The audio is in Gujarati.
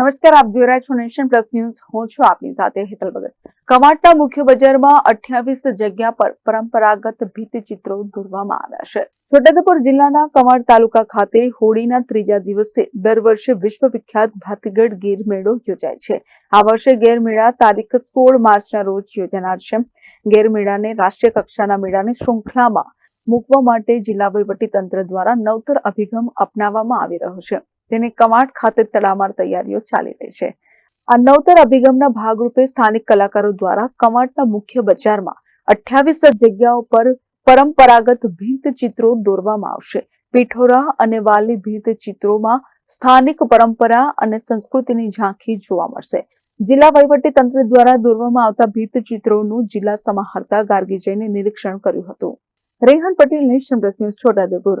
નમસ્કાર, આપ જોઈ રહ્યા છો નેશન પ્લસ ન્યૂઝ. હું છું આપની સાથે હેતલ ભગત. કવાંટના મુખ્ય બજારમાં અઠ્યાવીસ જગ્યા પર પરંપરાગત ભીતચિત્રો દોરવામાં આવ્યા છે. છોટાઉદેપુર જિલ્લાના કવાંટ તાલુકા ખાતે હોળીના ત્રીજા દિવસે દર વર્ષે વિશ્વવિખ્યાત ભાતીગઢ ગેરમેળો યોજાય છે. આ વર્ષે ગેરમેળા તારીખ સોળ માર્ચના રોજ યોજાનાર છે. ગેરમેળાને રાષ્ટ્રીય કક્ષાના મેળાની શૃંખલામાં મૂકવા માટે જિલ્લા વહીવટી તંત્ર દ્વારા નવતર અભિગમ અપનાવવામાં આવી રહ્યો છે. તેની કમાટ ખાતે તડામાર તૈયારીઓ ચાલી રહી છે. આ નવતર અભિગમના ભાગરૂપે સ્થાનિક કલાકારો દ્વારા કમાટના મુખ્ય બજારમાં અઠ્યાવીસ જગ્યાઓ પર પરંપરાગત ભીંત ચિત્રો દોરવામાં આવશે. પીઠોરા અને વાલી ભીંત ચિત્રોમાં સ્થાનિક પરંપરા અને સંસ્કૃતિની ઝાંખી જોવા મળશે. જિલ્લા વહીવટી તંત્ર દ્વારા દોરવામાં આવતા ભીંત ચિત્રોનું જિલ્લા સમાહર્તા ગાર્ગી જઈને નિરીક્ષણ કર્યું હતું. Rehan Patel nation plus news Chhotaudepur.